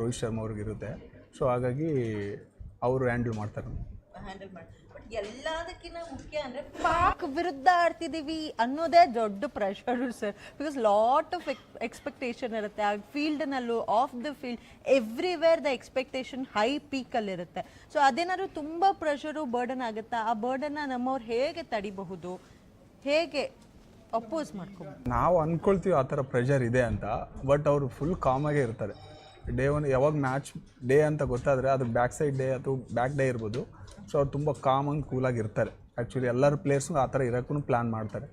Rohit Sharma ಅವ್ರಿಗಿರುತ್ತೆ so ಹಾಗಾಗಿ ಅವರು handle ಮಾಡ್ತಾರೆ. ಹ್ಯಾಂಡಲ್ ಮಾಡಿ ಬಟ್ ಎಲ್ಲದಕ್ಕಿಂತ ಮುಖ್ಯ ಅಂದ್ರೆ ಪಾಕ್ ವಿರುದ್ಧ ಆಡ್ತಿದ್ದೀವಿ ಅನ್ನೋದೇ ದೊಡ್ಡ pressure sir because lot of expectation ಇರುತ್ತೆ. ಆ ಫೀಲ್ಡ್ನಲ್ಲೂ off the field everywhere the expectation high ಪೀಕಲ್ಲಿ ಇರುತ್ತೆ. ಸೊ ಅದೇನಾದ್ರು ತುಂಬ ಪ್ರೆಷರು ಬರ್ಡನ್ ಆಗುತ್ತಾ? ಆ ಬರ್ಡನ್ನ ನಮ್ಮವ್ರು ಹೇಗೆ ತಡಿಬಹುದು? ಹೇಗೆ ಅಪೋಸ್ ಮಾಡ್ಕೊಬೋದು ನಾವು ಅಂದ್ಕೊಳ್ತೀವಿ ಆ ಥರ ಪ್ರೆಷರ್ ಇದೆ ಅಂತ ಬಟ್ ಅವರು ಫುಲ್ ಕಾಮಾಗೇ ಇರ್ತಾರೆ. ಡೇ ಒನ್ ಯಾವಾಗ ಮ್ಯಾಚ್ ಡೇ ಅಂತ ಗೊತ್ತಾದರೆ ಅದು ಬ್ಯಾಕ್ ಸೈಡ್ ಡೇ ಅಥವಾ ಬ್ಯಾಕ್ ಡೇ ಇರ್ಬೋದು. ಸೊ ಅವ್ರು ತುಂಬ ಕಾಮನ್ ಕೂಲಾಗಿ ಇರ್ತಾರೆ. ಆ್ಯಕ್ಚುಲಿ ಎಲ್ಲರ ಪ್ಲೇಯರ್ಸು ಆ ಥರ ಇರೋಕ್ಕೂ ಪ್ಲ್ಯಾನ್ ಮಾಡ್ತಾರೆ.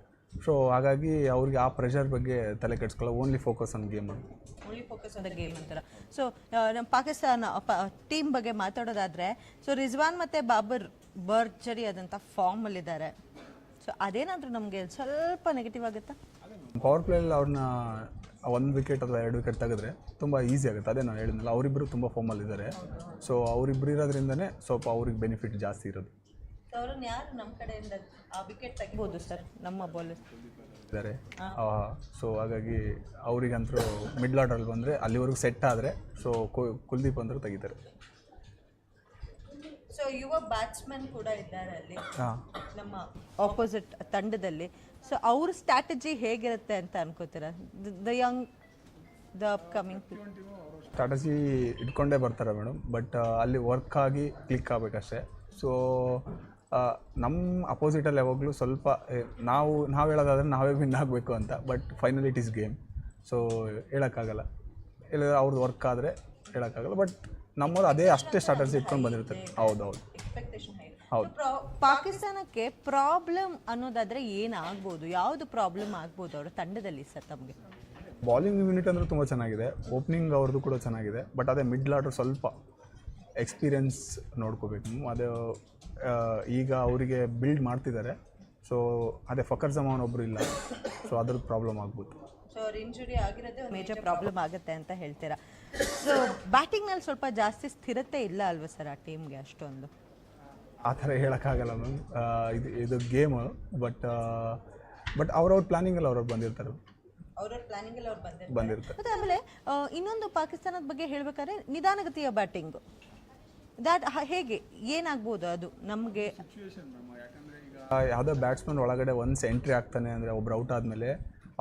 ಸೊ ಹಾಗಾಗಿ ಅವ್ರಿಗೆ ಆ ಪ್ರೆಷರ್ ಬಗ್ಗೆ ತಲೆ ಕೆಡಿಸ್ಕೊಳ್ಳೋ ಓನ್ಲಿ ಫೋಕಸ್ ಆನ್ ಗೇಮ್ ಅಂತ only focus on the game ಅಂತಾರೆ? ಸೊ ನಮ್ಮ ಪಾಕಿಸ್ತಾನ ಟೀಮ್ ಬಗ್ಗೆ ಮಾತಾಡೋದಾದರೆ ಸೊ ರಿಜ್ವಾನ್ ಮತ್ತು ಬಾಬರ್ ಬರ್ಜರಿ ಆದಂಥ ಫಾರ್ಮಲ್ಲಿದ್ದಾರೆ ಸೊ ಅದೇನಾದರೂ ನಮಗೆ ಸ್ವಲ್ಪ ನೆಗೆಟಿವ್ ಆಗುತ್ತಾ? ಪವರ್ ಪ್ಲೇಯಲ್ಲಿ ಅವ್ರನ್ನ ಒಂದು ವಿಕೆಟ್ ಅಥವಾ ಎರಡು ವಿಕೆಟ್ ತೆಗೆದ್ರೆ ತುಂಬ ಈಸಿ ಆಗುತ್ತೆ. ಅದೇ ನಾನು ಹೇಳಿದ್ನಲ್ಲ ಅವರಿಬ್ಬರು ತುಂಬ ಫಾರ್ಮಲ್ಲಿದ್ದಾರೆ ಸೊ ಅವರಿಬ್ಬರು ಇರೋದ್ರಿಂದನೇ ಸ್ವಲ್ಪ ಅವ್ರಿಗೆ ಬೆನಿಫಿಟ್ ಜಾಸ್ತಿ ಇರೋದು. ಅವ್ರನ್ನ ಯಾರು ನಮ್ಮ ಕಡೆಯಿಂದ ಆ ವಿಕೆಟ್ ತೆಗಿಬೋದು ಸರ್ ನಮ್ಮ ಬೌಲರ್ ಇದ್ದಾರೆ ಸೊ ಹಾಗಾಗಿ ಅವರಿಗಂತರೂ ಮಿಡ್ಲ್ ಆರ್ಡರಲ್ಲಿ ಬಂದರೆ ಅಲ್ಲಿವರೆಗೂ ಸೆಟ್ ಆದರೆ ಸೊ ಕುಲ್ದೀಪ್ ಅಂದರು ತೆಗಿತಾರೆ. ಸೊ ಯುವ ಬ್ಯಾಟ್ಸ್ಮನ್ ಕೂಡ ಇದ್ದಾರೆ ಅಲ್ಲಿ. ನಮ್ಮ ಆಪೋಸಿಟ್ ತಂಡದಲ್ಲಿ. ಸೊ ಅವ್ರ ಸ್ಟ್ರಾಟಜಿ ಹೇಗಿರುತ್ತೆ ಅಂತ ಅನ್ಕೋತೀರಾ? The young the upcoming strategy ಇಟ್ಕೊಂಡೇ ಬರ್ತಾರೆ ಮೇಡಮ್. ಬಟ್ ಅಲ್ಲಿ ವರ್ಕ್ ಆಗಿ ಕ್ಲಿಕ್ ಆಗಬೇಕಷ್ಟೇ. ಸೊ ನಮ್ಮ ಅಪೋಸಿಟಲ್ಲಿ ಯಾವಾಗಲೂ ಸ್ವಲ್ಪ ನಾವು ನಾವು ಹೇಳೋದಾದ್ರೆ ನಾವೇ ವಿನ್ ಆಗಬೇಕು ಅಂತ. But final it is game so ಹೇಳೋಕ್ಕಾಗಲ್ಲ. ಇಲ್ಲ ಅವ್ರದ್ದು ವರ್ಕ್ ಆದರೆ ಹೇಳೋಕ್ಕಾಗಲ್ಲ. ಬಟ್ ನಮ್ಮದು ಅದೇ ಅಷ್ಟೇ ಸ್ಟ್ರಾಟಜಿ ಇಟ್ಕೊಂಡು ಬಂದಿರ್ತಾರೆ ಹೌದು ಹೌದು. ಹೌದು. ಪಾಕಿಸ್ತಾನಕ್ಕೆ ಪ್ರಾಬ್ಲಮ್ ಅನ್ನೋದಾದ್ರೆ ಏನಾಗ್ಬೋದು? ಯಾವ್ದು ಪ್ರಾಬ್ಲಮ್ ಆಗ್ಬೋದು ಅವರ ತಂಡದಲ್ಲಿ ಸರ್ ತಮಗೆ? ಬಾಲಿಂಗ್ ಯೂನಿಟ್ ಅಂದ್ರೆ ತುಂಬ ಚೆನ್ನಾಗಿದೆ. ಓಪನಿಂಗ್ ಅವ್ರದ್ದು ಕೂಡ ಚೆನ್ನಾಗಿದೆ. ಬಟ್ ಅದೇ ಮಿಡ್ಲ್ ಆರ್ಡರ್ ಸ್ವಲ್ಪ ಎಕ್ಸ್ಪೀರಿಯನ್ಸ್ ನೋಡ್ಕೋಬೇಕು. ಅದು ಈಗ ಅವರಿಗೆ ಬಿಲ್ಡ್ ಮಾಡ್ತಿದ್ದಾರೆ. ಸೊ ಅದೇ ಫಕರ್ ಜಮಾನ್ ಒಬ್ಬರು ಇಲ್ಲ. ಸೊ ಅದ್ರದ್ದು ಪ್ರಾಬ್ಲಮ್ ಆಗ್ಬೋದು. ಸೊ ಅವ್ರ ಇಂಜುರಿ ಆಗಿರೋದೇ ಮೇಜರ್ ಪ್ರಾಬ್ಲಮ್ ಆಗುತ್ತೆ ಅಂತ ಹೇಳ್ತೀರಾ? ಸೊ ಬ್ಯಾಟಿಂಗ್ನಲ್ಲಿ ಸ್ವಲ್ಪ ಜಾಸ್ತಿ ಸ್ಥಿರತೆ ಇಲ್ಲ ಅಲ್ವಾ ಸರ್ ಆ ಟೀಮ್ಗೆ ಅಷ್ಟೊಂದು? ಆ ಥರ ಹೇಳೋಕ್ಕಾಗಲ್ಲ ಮ್ಯಾಮ್. ಇದು ಇದು ಗೇಮು ಬಟ್ ಬಟ್ ಅವ್ರವ್ರ ಪ್ಲಾನಿಂಗಲ್ಲಿ ಅವ್ರವ್ರು ಬಂದಿರ್ತಾರೆ. ಅವ್ರವ್ರ ಪ್ಲಾನಿಂಗ್ ಅಲ್ಲಿ ಅವ್ರು ಬಂದಿರ್ತಾರೆ. ಬಂದಿರ್ತಾರೆ. ಮತ್ತೆ ಆಮೇಲೆ ಆ, ಇನ್ನೊಂದು ಪಾಕಿಸ್ತಾನದ ಬಗ್ಗೆ ಹೇಳ್ಬೇಕಾದ್ರೆ ನಿಧಾನಗತಿಯ ಬ್ಯಾಟಿಂಗ್ ದಾಟ್ ಹೇಗೆ? ಏನಾಗ್ಬೋದು ಅದು ನಮಗೆ? ಯಾವುದೋ ಬ್ಯಾಟ್ಸ್ಮನ್ ಒಳಗಡೆ ಒನ್ಸ್ ಎಂಟ್ರಿ ಆಗ್ತಾನೆ ಅಂದರೆ ಒಬ್ರು ಔಟ್ ಆದಮೇಲೆ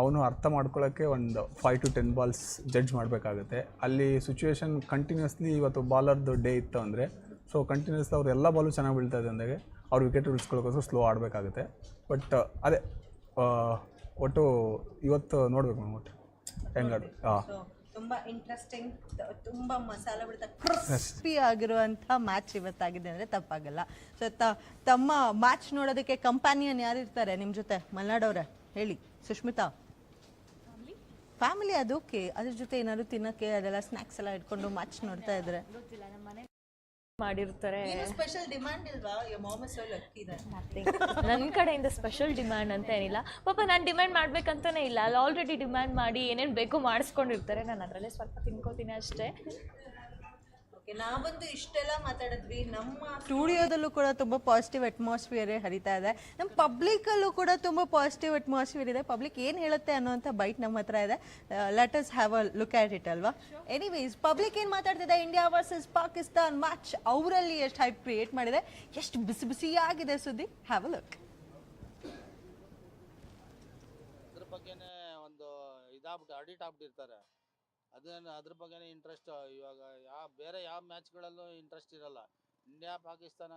ಅವನು ಅರ್ಥ ಮಾಡ್ಕೊಳ್ಳೋಕ್ಕೆ ಒಂದು five to ten balls judge ಮಾಡಬೇಕಾಗುತ್ತೆ. ಅಲ್ಲಿ ಸಿಚುವೇಶನ್ ಕಂಟಿನ್ಯೂಸ್ಲಿ ಇವತ್ತು ಬಾಲರ್ದು ಡೇ ಇತ್ತು ಅಂದರೆ ಸೊ ಕಂಟಿನ್ಯೂಸ್ ಅವ್ರು ಎಲ್ಲ ಬಾಲು ಚೆನ್ನಾಗಿ ಬೀಳ್ತಾ ಇದೆ ಅಂದಾಗ ಅವ್ರು ವಿಕೆಟ್ ಉಳಿಸ್ಕೊಳ್ಳೋಕೋಸ್ಕರ ಸ್ಲೋ ಆಡಬೇಕಾಗುತ್ತೆ. ಬಟ್ ಅದೇ ಒಟ್ಟು ಇವತ್ತು ನೋಡ್ಬೇಕು ಮ್ಯಾಮ್ ಒಟ್ಟು. ಹೆಂಗಾಡು ಹಾಂ. ತುಂಬ ಇಂಟ್ರೆಸ್ಟಿಂಗ್ ತುಂಬ ಮಸಾಲ ಬಿಡ್ತಾ ಕ್ರಿಸ್ಪಿ ಆಗಿರುವಂತ ಮ್ಯಾಚ್ ಇವತ್ತಾಗಿದೆ ಅಂದರೆ ತಪ್ಪಾಗಲ್ಲ. ಸೊ ತಮ್ಮ ಮ್ಯಾಚ್ ನೋಡೋದಕ್ಕೆ ಕಂಪ್ಯಾನಿಯನ್ ಯಾರು ಇರ್ತಾರೆ ನಿಮ್ಮ ಜೊತೆ ಮಲ್ನಾಡವ್ರೆ ಹೇಳಿ. ಸುಷ್ಮಿತಾ. ಫ್ಯಾಮಿಲಿ ಅದಕ್ಕೆ ಅದ್ರ ಜೊತೆ ಏನಾದ್ರು ತಿನ್ನಕ್ಕೆ ಅದೆಲ್ಲ ಸ್ನಾಕ್ಸ್ ಎಲ್ಲ ಇಟ್ಕೊಂಡು ಮಚ್ ನೋಡ್ತಾ ಇದ್ರೆ. ಮಾಡಿರ್ತಾರೆ. ಸ್ಪೆಷಲ್ ಡಿಮ್ಯಾಂಡ್ ಇಲ್ವಾ? ನನ್ನ ಕಡೆಯಿಂದ ಸ್ಪೆಷಲ್ ಡಿಮ್ಯಾಂಡ್ ಅಂತ ಏನಿಲ್ಲ. ಪಾಪ ನಾನು ಡಿಮ್ಯಾಂಡ್ ಮಾಡ್ಬೇಕಂತಾನೆ ಇಲ್ಲ. ಅಲ್ಲಿ ಆಲ್ರೆಡಿ ಡಿಮ್ಯಾಂಡ್ ಮಾಡಿ ಏನೇನು ಬೇಕು ಮಾಡಿಸ್ಕೊಂಡಿರ್ತಾರೆ. ನಾನು ಅದರಲ್ಲೇ ಸ್ವಲ್ಪ ತಿನ್ಕೋತೀನಿ ಅಷ್ಟೇ. ಓಕೆ ನಾವಂತೂ ಇಷ್ಟೆಲ್ಲ ಮಾತಾಡಿದ್ವಿ. ನಮ್ಮ ಸ್ಟುಡಿಯೋದಲ್ಲೂ ಕೂಡ ತುಂಬಾ ಪಾಸಿಟಿವ್ ಅಟ್ಮಾಸ್ಫಿಯರ್ ಹರಿತಾ ಇದೆ. ನಮ್ಮ ಪಬ್ಲಿಕಲ್ಲೂ ಕೂಡ ತುಂಬಾ ಪಾಸಿಟಿವ್ ಅಟ್ಮಾಸ್ಫಿಯರ್ ಇದೆ. ಪಬ್ಲಿಕ್ ಏನು ಹೇಳುತ್ತೆ ಅನ್ನೋಂಥ ಬೈಟ್ ನಮ್ಮ ಹತ್ರ ಇದೆ. Let us have a look at it ಅಲ್ವಾ? ಎನಿವೇಸ್ ಪಬ್ಲಿಕ್ ಏನ್ ಮಾತಾಡ್ತಿದೆ? ಇಂಡಿಯಾ ವರ್ಸಸ್ ಪಾಕಿಸ್ತಾನ್ ಮ್ಯಾಚ್ ಅವರಲ್ಲಿ ಎಷ್ಟು ಹೈಪ್ ಕ್ರಿಯೇಟ್ ಮಾಡಿದೆ? ಎಷ್ಟು ಬಿಸಿ ಬಿಸಿಯಾಗಿದೆ ಸುದ್ದಿ? ಹ್ಯಾವ್ ಅ ಲುಕ್ ಅದ್ರ ಬಗ್ಗೆನೇ ಒಂದು ಇದಾಗ್ಬಿಟ್ಟು ಅಡಿಟ್ ಆಗ್ಬಿಟ್ಟಿರ್ತಾರೆ. ಅದೇನು ಅದ್ರ ಬಗ್ಗೆನೇ ಇಂಟ್ರೆಸ್ಟ್ ಇವಾಗ ಯಾವ ಬೇರೆ ಯಾವ ಮ್ಯಾಚ್ಗಳಲ್ಲೂ ಇಂಟ್ರೆಸ್ಟ್ ಇರಲ್ಲ. ಇಂಡಿಯಾ ಪಾಕಿಸ್ತಾನ